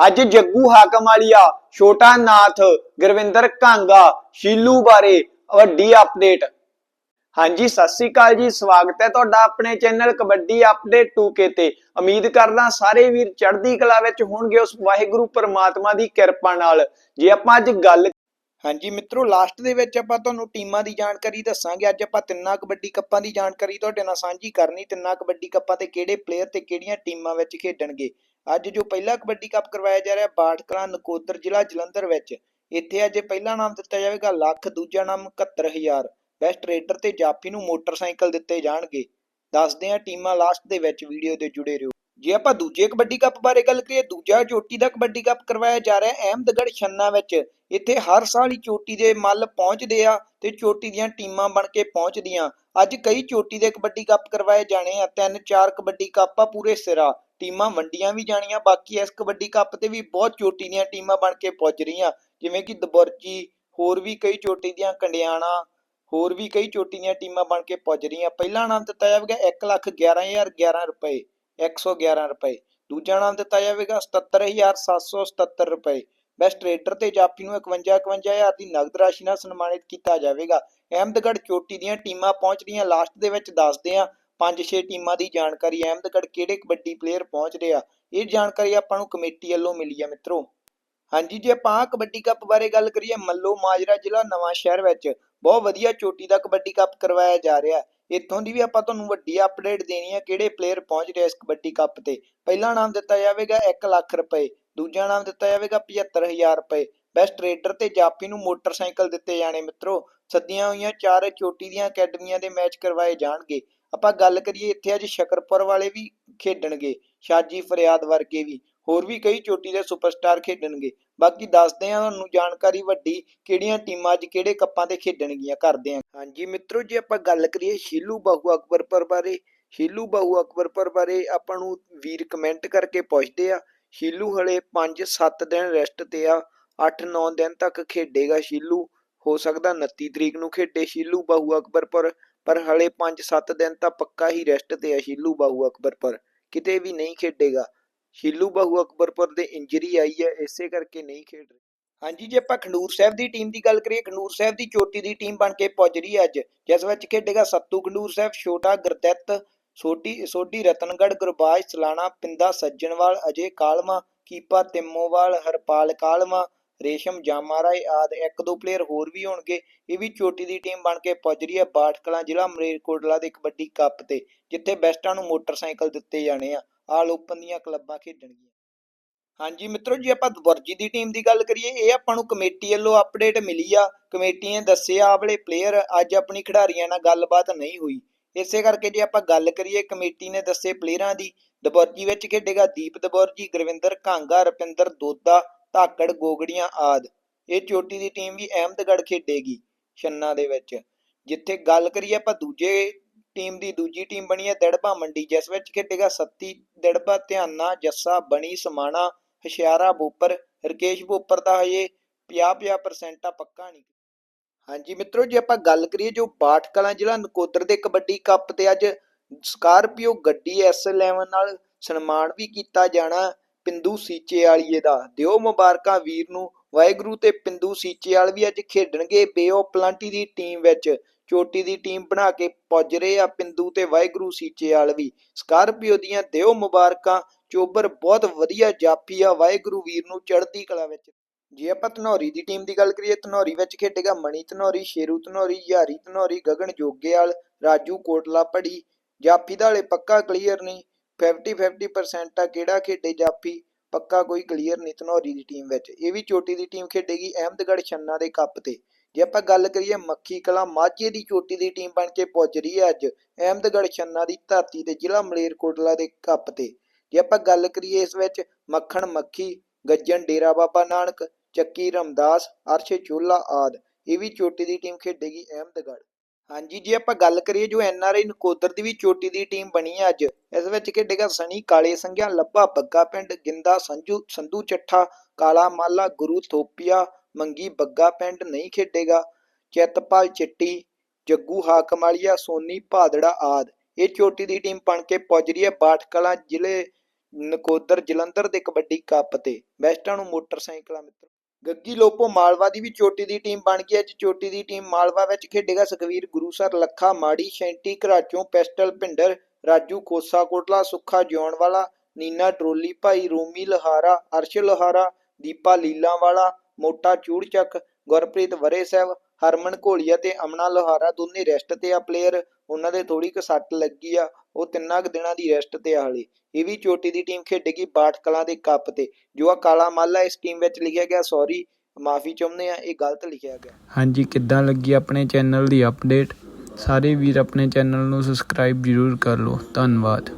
ਅੱਜ ਜੱਗੂ ਹਾਕਮ ਵਾਲੀਆ ਛੋਟਾ ਨਾਥ ਗੁਰਵਿੰਦਰ ਕਾਂਗਾ ਸ਼ੀਲੂ ਬਾਰੇ ਵੱਡੀ ਅਪਡੇਟ ਹਾਂਜੀ, ਸਤਿ ਸ੍ਰੀ ਅਕਾਲ ਜੀ, ਸਵਾਗਤ ਹੈ ਤੁਹਾਡਾ ਆਪਣੇ ਚੈਨਲ ਕਬੱਡੀ ਅਪਡੇਟ 2K ਤੇ। ਉਮੀਦ ਕਰਦਾ ਸਾਰੇ ਵੀਰ ਚੜ੍ਹਦੀ ਕਲਾ ਵਿੱਚ ਹੋਣਗੇ ਉਸ ਵਾਹਿਗੁਰੂ ਪਰਮਾਤਮਾ ਦੀ ਕਿਰਪਾ ਨਾਲ। ਜੇ ਆਪਾਂ ਅੱਜ ਗੱਲ ਹਾਂਜੀ ਮਿੱਤਰੋ ਲਾਸਟ ਦੇ ਵਿੱਚ ਆਪਾਂ ਤੁਹਾਨੂੰ ਟੀਮਾਂ ਦੀ ਜਾਣਕਾਰੀ ਦੱਸਾਂਗੇ। ਅੱਜ ਆਪਾਂ ਤਿੰਨਾਂ ਕਬੱਡੀ ਕੱਪਾਂ ਦੀ ਜਾਣਕਾਰੀ ਤੁਹਾਡੇ ਨਾਲ ਸਾਂਝੀ ਕਰਨੀ। ਤਿੰਨਾਂ ਕਬੱਡੀ ਕੱਪਾਂ ਤੇ ਕਿਹੜੇ ਪਲੇਅਰ ਤੇ ਕਿਹੜੀਆਂ ਟੀਮਾਂ ਵਿੱਚ ਖੇਡਣਗੇ। ਅੱਜ ਜੋ ਪਹਿਲਾ ਕਬੱਡੀ ਕੱਪ ਕਰਵਾਇਆ ਜਾ ਰਿਹਾ ਬਾਠਕਲਾਂ ਨਕੋਦਰ ਜ਼ਿਲ੍ਹਾ ਜਲੰਧਰ ਵਿੱਚ। ਇੱਥੇ ਅੱਜ ਪਹਿਲਾ ਨਾਮ ਦਿੱਤਾ ਜਾਵੇਗਾ, ਲੱਖ, ਦੂਜਾ ਨਾਮ 71000 ਬੈਸਟ ਰੇਡਰ ਤੇ ਜਾਫੀ ਨੂੰ ਮੋਟਰਸਾਈਕਲ ਦਿੱਤੇ ਜਾਣਗੇ। ਦੱਸਦੇ ਹਾਂ ਟੀਮਾਂ ਲਾਸਟ ਦੇ ਵਿੱਚ ਵੀਡੀਓ ਦੇ ਜੁੜੇ ਰਹੋ। ਜੇ ਆਪਾਂ ਦੂਜੇ ਕਬੱਡੀ ਕੱਪ ਬਾਰੇ ਗੱਲ ਕਰੀਏ, ਦੂਜਾ ਚੋਟੀ ਦਾ ਕਬੱਡੀ ਕੱਪ ਕਰਵਾਇਆ ਜਾ ਰਿਹਾ ਹੈ ਅਹਿਮਦਗੜ੍ਹ ਛੰਨਾ ਵਿੱਚ। ਇੱਥੇ ਹਰ ਸਾਲ ਹੀ ਚੋਟੀ ਦੇ ਮੱਲ ਪਹੁੰਚਦੇ ਆ ਤੇ ਚੋਟੀ ਦੀਆਂ ਟੀਮਾਂ ਬਣ ਕੇ ਪਹੁੰਚਦੀਆਂ। ਅੱਜ ਕਈ ਚੋਟੀ ਦੇ ਕਬੱਡੀ ਕੱਪ ਕਰਵਾਏ ਜਾਣੇ ਆ, ਤਿੰਨ ਚਾਰ ਕਬੱਡੀ ਕੱਪ ਆ ਪੂਰੇ ਸਿਰਾ। ਟੀਮਾਂ ਵੰਡੀਆਂ ਵੀ ਜਾਣੀਆਂ, ਬਾਕੀ ਇਸ ਕਬੱਡੀ ਕੱਪ ਤੇ ਵੀ ਬਹੁਤ ਚੋਟੀ ਦੀਆਂ ਟੀਮਾਂ ਬਣ ਕੇ ਪੁੱਜ ਰਹੀਆਂ। ਜਿਵੇਂ ਕਿ ਦਬੁਰਜੀ ਹੋਰ ਵੀ ਕਈ ਚੋਟੀ ਦੀਆਂ ਕੰਡਿਆਣਾ, ਹੋਰ ਵੀ ਕਈ ਚੋਟੀ ਦੀਆਂ ਟੀਮਾਂ ਬਣ ਕੇ ਪੁੱਜ ਰਹੀਆਂ। ਪਹਿਲਾ ਨਾਮ ਦਿੱਤਾ ਜਾਵੇਗਾ 111011 ਰੁਪਏ। 111 ਰੁਪਏ। ਦੂਜਾ ਨਾਮ ਦਿੱਤਾ ਜਾਵੇਗਾ 77777 ਰੁਪਏ। ਬੈਸਟ ਰੇਡਰ ਤੇ ਜਾਫੀ ਨੂੰ 51 51000 ਦੀ ਨਗਦ ਰਾਸ਼ੀ ਨਾਲ ਸਨਮਾਨਿਤ ਕੀਤਾ ਜਾਵੇਗਾ। ਅਹਿਮਦਗੜ੍ਹ ਚੋਟੀ ਦੀਆਂ ਟੀਮਾਂ ਪਹੁੰਚ ਰਹੀਆਂ ਲਾਸਟ ਦੇ ਵਿੱਚ ਦੱਸਦੇ ਆ 5-6 ਟੀਮਾਂ ਦੀ ਜਾਣਕਾਰੀ। ਅਹਿਮਦਗੜ੍ਹ ਕਿਹੜੇ ਕਬੱਡੀ ਪਲੇਅਰ ਪਹੁੰਚ ਰਹੇ? ਆ ਇਹ ਜਾਣਕਾਰੀ ਆਪਾਂ ਨੂੰ ਕਮੇਟੀ ਵੱਲੋਂ ਮਿਲੀ ਆ ਮਿੱਤਰੋ। ਹਾਂਜੀ, ਜੇ ਆਪਾਂ ਕਬੱਡੀ ਕੱਪ ਬਾਰੇ ਗੱਲ ਕਰੀਏ ਮੱਲੋ ਮਾਜਰਾ ਜ਼ਿਲ੍ਹਾ ਨਵਾਂ ਸ਼ਹਿਰ ਵਿੱਚ ਬਹੁਤ ਵਧੀਆ ਚੋਟੀ ਦਾ ਕਬੱਡੀ ਕੱਪ ਕਰਵਾਇਆ ਜਾ ਰਿਹਾ। ਇੱਥੋਂ ਦੀ ਵੀ ਆਪਾਂ ਤੁਹਾਨੂੰ ਵੱਡੀ ਅਪਡੇਟ ਦੇਣੀ ਹੈ ਕਿਹੜੇ ਪਲੇਅਰ ਪਹੁੰਚ ਰਹੇ ਇਸ ਕਬੱਡੀ ਕੱਪ ਤੇ। ਪਹਿਲਾ ਨਾਮ ਦਿੱਤਾ ਜਾਵੇਗਾ 1 ਲੱਖ ਰੁਪਏ, ਦੂਜਾ ਨਾਮ ਦਿੱਤਾ ਜਾਵੇਗਾ 75000 ਰੁਪਏ। ਬੈਸਟ ਰੇਡਰ ਤੇ ਜਾਪੀ ਨੂੰ ਮੋਟਰਸਾਈਕਲ ਦਿੱਤੇ ਜਾਣੇ ਮਿੱਤਰੋ, ਸੱਦੀਆਂ ਹੋਈਆਂ ਚਾਰ ਚੋਟੀ ਦੀਆਂ ਅਕੈਡਮੀਆਂ ਦੇ ਮੈਚ ਕਰਵਾਏ ਜਾਣਗੇ। ਆਪਾਂ ਗੱਲ ਕਰੀਏ ਇੱਥੇ ਅੱਜ ਸ਼ਕਰਪੁਰ ਵਾਲੇ ਵੀ ਖੇਡਣਗੇ, ਸ਼ਾਜੀ ਫਰਿਆਦ ਵਰਗੇ ਵੀ। ਹੋਰ ਵੀ ਕਈ ਚੋਟੀ ਦੇ ਸੁਪਰਸਟਾਰ ਖੇਡਣਗੇ। ਬਾਕੀ ਦੱਸਦੇ ਹਾਂ ਤੁਹਾਨੂੰ ਜਾਣਕਾਰੀ ਵੱਡੀ, ਕਿਹੜੀਆਂ ਟੀਮਾਂ ਅੱਜ ਕਿਹੜੇ ਕੱਪਾਂ ਤੇ ਖੇਡਣਗੀਆਂ ਕਰਦੇ ਹਾਂ। ਹਾਂਜੀ ਮਿੱਤਰੋ, ਜੇ ਆਪਾਂ ਗੱਲ ਕਰੀਏ ਸ਼ੀਲੂ ਬਾਹੂ ਅਕਬਰਪੁਰ ਬਾਰੇ, ਸ਼ੀਲੂ ਬਾਹੂ ਅਕਬਰਪੁਰ ਬਾਰੇ ਆਪਾਂ ਨੂੰ ਵੀਰ ਕਮੈਂਟ ਕਰਕੇ ਪੁੱਛਦੇ ਆ। ਸ਼ੀਲੂ ਹਲੇ 5-7 ਦਿਨ ਰੈਸਟ ਤੇ ਆ 8-9 ਦਿਨ ਤੱਕ ਖੇਡੇਗਾ ਸ਼ੀਲੂ। ਹੋ ਸਕਦਾ 29 ਤਰੀਕ ਨੂੰ ਖੇਡੇ ਸ਼ੀਲੂ ਬਾਹੂ ਅਕਬਰਪੁਰ, ਪਰ ਹਲੇ 5-7 ਦਿਨ ਤਾਂ ਪੱਕਾ ਹੀ ਰੈਸਟ ਤੇ ਆ ਸ਼ੀਲੂ ਬਾਹੂ ਅਕਬਰਪੁਰ। ਕਿਤੇ ਵੀ ਨਹੀਂ ਖੇਡੇਗਾ। ਸ਼ੀਲੂ ਬਾਹੂ ਅਕਬਰਪੁਰ ਦੇ ਇੰਜਰੀ ਆਈ ਹੈ, ਇਸੇ ਕਰਕੇ ਨਹੀਂ ਖੇਡ ਰਹੇ। ਹਾਂਜੀ, ਜੇ ਆਪਾਂ ਖੰਡੂਰ ਸਾਹਿਬ ਦੀ ਟੀਮ ਦੀ ਗੱਲ ਕਰੀਏ, ਖੰਡੂਰ ਸਾਹਿਬ ਦੀ ਚੋਟੀ ਦੀ ਟੀਮ ਬਣ ਕੇ ਪੁੱਜ ਰਹੀ ਹੈ ਅੱਜ, ਜਿਸ ਵਿੱਚ ਖੇਡੇਗਾ ਸੱਤੂ ਖੰਡੂਰ ਸਾਹਿਬ, ਛੋਟਾ ਗੁਰਦਿੱਤ, ਸੋਢੀ ਸੋਢੀ ਰਤਨਗੜ੍ਹ, ਗੁਰਬਾਜ, ਸਲਾਣਾ, ਪਿੰਦਾ ਸੱਜਣਵਾਲ, ਅਜੇ ਕਾਲਮਾ, ਕੀਪਾ, ਤਿੰਮੋਵਾਲ, ਹਰਪਾਲ ਕਾਲਮਾ, ਰੇਸ਼ਮ ਜਾਮਾਰਾਏ ਆਦ ਇੱਕ ਦੋ ਪਲੇਅਰ ਹੋਰ ਵੀ ਹੋਣਗੇ। ਇਹ ਵੀ ਚੋਟੀ ਦੀ ਟੀਮ ਬਣ ਕੇ ਪੁੱਜ ਰਹੀ ਹੈ ਬਾਠਕਲਾਂ ਜ਼ਿਲ੍ਹਾ ਮਰੇਰਕੋਟਲਾ ਦੇ ਕਬੱਡੀ ਕੱਪ ਤੇ, ਜਿੱਥੇ ਬੈਸਟਾਂ ਨੂੰ ਮੋਟਰਸਾਈਕਲ ਦਿੱਤੇ ਜਾਣੇ ਆ। ਆਲ ਓਪਨ ਦੀਆਂ ਕਲੱਬਾਂ ਖੇਡਣਗੀਆਂ। ਹਾਂਜੀ ਮਿੱਤਰੋ, ਜੇ ਆਪਾਂ ਵਰਜੀ ਦੀ ਟੀਮ ਦੀ ਗੱਲ ਕਰੀਏ, ਇਹ ਆਪਾਂ ਨੂੰ ਕਮੇਟੀ ਵੱਲੋਂ ਅਪਡੇਟ ਮਿਲੀ ਆ। ਕਮੇਟੀ ਨੇ ਦੱਸਿਆ ਆ ਪਲੇਅਰ ਅੱਜ ਆਪਣੀ ਖਿਡਾਰੀਆਂ ਨਾਲ ਗੱਲਬਾਤ ਨਹੀਂ ਹੋਈ। ਇਸੇ ਕਰਕੇ ਜੇ ਆਪਾਂ ਗੱਲ ਕਰੀਏ, ਕਮੇਟੀ ਨੇ ਦੱਸੇ ਪਲੇਅਰਾਂ ਦੀ ਦਬੁਰਜੀ ਵਿੱਚ ਖੇਡੇਗਾ ਦੀਪ ਦਬੁਰਜੀ ਗੁਰਵਿੰਦਰ ਕਾਂਗਾ, ਰਪਿੰਦਰ ਦੋਦਾ, ਧਾਕੜ, ਗੋਗੜੀਆਂ ਆਦ। ਇਹ ਚੋਟੀ ਦੀ ਟੀਮ ਵੀ ਅਹਿਮਦਗੜ੍ਹ ਖੇਡੇਗੀ, ਛੰਨਾ ਦੇ ਵਿੱਚ। ਜਿੱਥੇ ਗੱਲ ਕਰੀਏ ਆਪਾਂ ਦੂਜੇ ਟੀਮ ਦੀ ਦੂਜੀ ਟੀਮ ਬਣੀ ਹੈ ਦੜਬਾ ਮੰਡੀ, ਜਿਸ ਵਿੱਚ ਖੇਡੇਗਾ ਸੱਤੀ ਦੜਬਾ, ਧਿਆਨਾ, ਜੱਸਾ, ਬਣੀ, ਸਮਾਣਾ, ਹਸ਼ਿਆਰਾ, ਬੋਪਰ, ਰਕੇਸ਼ ਬੋਪਰ ਦਾ ਹਜੇ 50-50% ਆ, ਪੱਕਾ ਨਹੀਂ। ਹਾਂਜੀ ਮਿੱਤਰੋ, ਜੇ ਆਪਾਂ ਗੱਲ ਕਰੀਏ ਜੋ ਬਾਠ ਜ਼ਿਲ੍ਹਾ ਨਕੋਦਰ ਦੇ ਕਬੱਡੀ ਕੱਪ ਤੇ ਅੱਜ ਸਕਾਰਪੀਓ ਗੱਡੀ S11 ਨਾਲ ਸਨਮਾਨ ਵੀ ਕੀਤਾ ਜਾਣਾ ਪਿੰਦੂ ਸੀਚੇ ਵਾਲੀਏ ਦਾ। ਦਿਓ ਮੁਬਾਰਕਾਂ ਵੀਰ ਨੂੰ, ਵਾਹਿਗੁਰੂ ਤੇ ਪਿੰਦੂ ਸੀਚੇ ਵਾਲ ਵੀ ਅੱਜ ਖੇਡਣਗੇ ਬੇਓ ਪਲਾਂਟੀ ਦੀ ਟੀਮ ਵਿੱਚ। ਚੋਟੀ ਦੀ ਟੀਮ ਬਣਾ ਕੇ ਪੁੱਜ ਰਹੇ ਆ ਪਿੰਦੂ ਤੇ ਵਾਹਿਗੁਰੂ ਸੀਚੇ ਵਾਲ ਸਕਾਰਪੀਓ ਦੀਆਂ ਦਿਓ ਮੁਬਾਰਕਾਂ, ਚੋਬਰ ਬਹੁਤ ਵਧੀਆ ਜਾਪੀ ਆ, ਵਾਹਿਗੁਰੂ ਵੀਰ ਨੂੰ ਚੜ੍ਹਦੀ ਕਲਾ ਵਿੱਚ। ਜੇ ਆਪਾਂ ਧਨੌਰੀ ਦੀ ਟੀਮ ਦੀ ਗੱਲ ਕਰੀਏ, ਧਨੌਰੀ ਵਿੱਚ ਖੇਡੇਗਾ ਮਣੀ ਧਨੌਰੀ, ਸ਼ੇਰੂ ਧਨੌਰੀ, ਯਾਰੀ ਧਨੌਰੀ, ਗਗਨ ਜੋਗੇਵਾਲ, ਰਾਜੂ ਕੋਟਲਾ ਪੜੀ ਜਾਫੀ ਦਾ ਹਲੇ ਪੱਕਾ ਕਲੀਅਰ ਨਹੀਂ। 50 50% ਆ ਕਿਹੜਾ ਖੇਡੇ ਜਾਫੀ ਪੱਕਾ ਕੋਈ ਕਲੀਅਰ ਨਹੀਂ ਧਨੌਰੀ ਦੀ ਟੀਮ ਵਿੱਚ। ਇਹ ਵੀ ਚੋਟੀ ਦੀ ਟੀਮ ਖੇਡੇਗੀ ਅਹਿਮਦਗੜ੍ਹ ਛੰਨਾ ਦੇ ਕੱਪ ਤੇ। ਜੇ ਆਪਾਂ ਗੱਲ ਕਰੀਏ ਮੱਖੀ ਕਲਾ, ਮਾਝੇ ਦੀ ਚੋਟੀ ਦੀ ਟੀਮ ਬਣ ਕੇ ਪੁੱਜ ਰਹੀ ਹੈ ਅੱਜ ਅਹਿਮਦਗੜ੍ਹ ਛੰਨਾ ਦੀ ਧਰਤੀ ਤੇ ਜ਼ਿਲ੍ਹਾ ਮਲੇਰਕੋਟਲਾ ਦੇ ਕੱਪ ਤੇ। ਜੇ ਆਪਾਂ ਗੱਲ ਕਰੀਏ ਇਸ ਵਿੱਚ ਮੱਖਣ ਮੱਖੀ, ਗੱਜਣ ਡੇਰਾ ਬਾਬਾ ਨਾਨਕ, ਚੱਕੀ ਰਮਦਾਸ, ਅਰਸ਼ ਚੋਲਾ ਆਦ, ਇਹ ਵੀ ਚੋਟੀ ਦੀ ਟੀਮ ਖੇਡੇਗੀ ਅਹਿਮਦਗੜ੍ਹ। ਹਾਂਜੀ, ਜੇ ਆਪਾਂ ਗੱਲ ਕਰੀਏ ਜੋ ਐਨਆਰਆਈ ਨਕੋਦਰ ਦੀ ਵੀ ਚੋਟੀ ਦੀ ਟੀਮ ਬਣੀ ਹੈ ਅੱਜ, ਇਸ ਵਿੱਚ ਖੇਡੇਗਾ ਸਣੀ ਕਾਲੇ ਸੰਘਿਆ, ਲੱਭਾ ਬੱਗਾ ਪਿੰਡ, ਗਿੰਦਾ ਸੰਜੂ, ਸੰਧੂ ਚੱਠਾ, ਕਾਲਾ ਮਾਲਾ, ਗੁਰੂ ਥੋਪੀਆ ਮੰਗੀ ਬੱਗਾ ਪਿੰਡ ਨਹੀਂ ਖੇਡੇਗਾ। ਚਿੱਤਪਾਲ ਚਿੱਟੀ, ਜੱਗੂ ਹਾਕਮਾਲੀਆ, ਸੋਨੀ ਭਾਦੜਾ ਆਦ। ਇਹ ਚੋਟੀ ਦੀ ਟੀਮ ਬਣ ਕੇ ਪੁੱਜ ਰਹੀ ਹੈ ਬਾਠਕਲਾ ਜ਼ਿਲ੍ਹੇ ਨਕੋਦਰ ਜਲੰਧਰ ਦੇ ਕਬੱਡੀ ਕੱਪ ਤੇ। ਬੈਸਟਾਂ ਨੂੰ ਮੋਟਰਸਾਈਕਲਾਂ ਮਿੱਤਰ। ਗੱਗੀ ਲੋਪੋ ਮਾਲਵਾ ਦੀ ਵੀ ਚੋਟੀ ਦੀ ਟੀਮ ਬਣ ਗਈ ਅੱਜ ਚੋਟੀ ਦੀ ਟੀਮ ਮਾਲਵਾ ਵਿੱਚ ਖੇਡੇਗਾ। ਸੁਖਵੀਰ ਗੁਰੂਸਰ ਲੱਖਾ ਮਾੜੀ, ਸ਼ੈਂਟੀ ਘਰਾਚੋਂ, ਪੈਸਟਲ ਭਿੰਡਰ, ਰਾਜੂ ਖੋਸਾ ਕੋਟਲਾ ਸੁੱਖਾ ਜਿਉਣਵਾਲਾ ਨੀਨਾ ਟਰੋਲੀ ਭਾਈ, ਰੋਮੀ ਲਹਾਰਾ, ਅਰਸ਼ ਲਹਾਰਾ, ਦੀਪਾ ਲੀਲਾਂਵਾਲਾ ਮੋਟਾ ਚੂੜਚੱਕ ਗੁਰਪ੍ਰੀਤ ਵਰੇ ਸਾਹਿਬ, ਹਰਮਨ ਘੋਲੀਆ ਤੇ ਅਮਨਾ ਲੋਹਾਰਾ ਦੋਨੇ ਰੈਸਟ ਤੇ ਆ ਪਲੇਅਰ ਉਹਨਾਂ ਦੇ ਥੋੜੀ ਕੁ ਸੱਟ ਲੱਗੀ ਆ, ਉਹ ਤਿੰਨਾਂ ਕੁ ਦਿਨਾਂ ਦੀ ਰੈਸਟ ਤੇ ਆ ਹਾਲੇ। ਇਹ ਵੀ ਚੋਟੀ ਦੀ ਟੀਮ ਖੇਡੇਗੀ ਬਾਟ ਕਲਾਂ ਦੇ ਕੱਪ ਤੇ। ਜੋ ਆ ਕਾਲਾ ਮਾਲਾ ਇਸ ਟੀਮ ਵਿੱਚ ਲਿਖਿਆ ਗਿਆ ਸੌਰੀ ਮਾਫੀ ਚਾਹੁੰਦੇ ਆ, ਇਹ ਗਲਤ ਲਿਖਿਆ ਗਿਆ। ਹਾਂਜੀ, ਕਿੱਦਾਂ ਲੱਗੀ ਆਪਣੇ ਚੈਨਲ ਦੀ ਅਪਡੇਟ ਸਾਰੇ ਵੀਰ ਆਪਣੇ ਚੈਨਲ ਨੂੰ ਸਬਸਕ੍ਰਾਈਬ ਜ਼ਰੂਰ ਕਰ ਲਓ। ਧੰਨਵਾਦ।